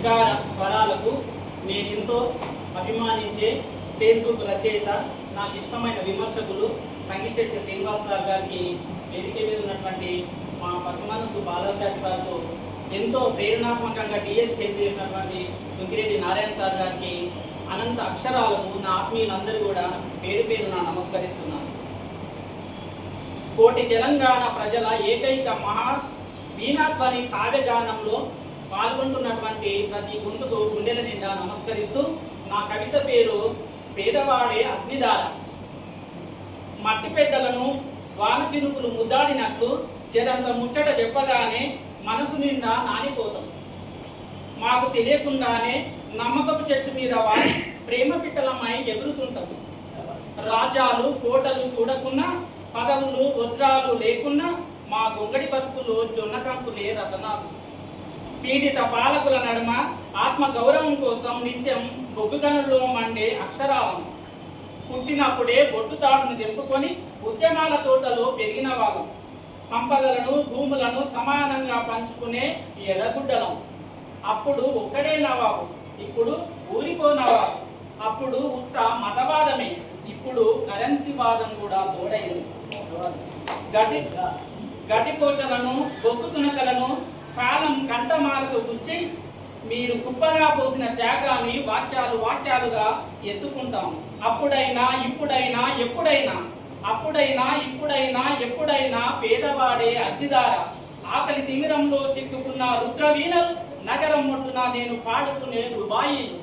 ధిక్కార స్వరాలకు నేను ఎంతో అభిమానించే ఫేస్బుక్ రచయిత నాకు ఇష్టమైన విమర్శకులు సంగీశెట్టి శ్రీనివాస్ సార్ గారికి వేదిక మీద ఉన్నటువంటి మా పసిమనసు బాలాజీ గారి సార్కు ఎంతో ప్రేరణాత్మకంగా డిఎస్ హెల్ప్ చేసినటువంటి సుంకిరెడ్డి నారాయణ సార్ గారికి అనంత అక్షరాలకు నా ఆత్మీయులందరూ కూడా పేరు పేరు నా నమస్కరిస్తున్నాను. కోటి తెలంగాణ ప్రజల ఏకైక మహా వీణాధ్వని కావ్యగానంలో పాల్గొంటున్నటువంటి ప్రతి గొంతుకు గుండెల నిండా నమస్కరిస్తూ నా కవిత పేరు పేదవాడే అగ్నిదార మట్టి పెట్టలను వాన చినుకులు ముద్దాడినట్లు జరంత ముచ్చట చెప్పగానే మనసు నిండా నానిపోతాం. మాకు తెలియకుండానే నమ్మకపు చెట్టు మీద వాడి ప్రేమ పిట్టలమై ఎగురుతుంటాం. రాజాలు కోటలు చూడకున్నా పదవులు వజ్రాలు లేకున్నా మా గొంగడి బతుకులు జొన్న కంకులే రతనాలు. పీడిత పాలకుల నడుమ ఆత్మ గౌరవం కోసం నిత్యం బొగ్గుగనుల్లో మండే అక్షరాలను పుట్టినప్పుడే బొట్టు తాడును తెంపుకొని ఉద్యమాల తోటలో పెరిగిన వాళ్ళం సంపదలను భూములను సమానంగా పంచుకునే ఎర్రగుడ్డలం. అప్పుడు ఒక్కడే నవాబు ఇప్పుడు ఊరికో నవాబు. అప్పుడు ఉత్త మతవాదమే ఇప్పుడు కరెన్సీ వాదం కూడా తోడైంది గడ్డి గడ్డి కోటలను బొగ్గు తునకలను కాలం కంఠమాలకు గుర్చి మీరు కుప్పగా పోసిన త్యాగాన్ని వాక్యాలు వాక్యాలుగా ఎత్తుకుంటాం. అప్పుడైనా ఇప్పుడైనా ఎప్పుడైనా అప్పుడైనా ఇప్పుడైనా ఎప్పుడైనా పేదవాడే అగ్నిదార ఆకలి తిమిరంలో చిక్కుకున్న రుద్రవీణలు నగరం ఒడ్డున నేను పాడుకునే రుబాయిలు.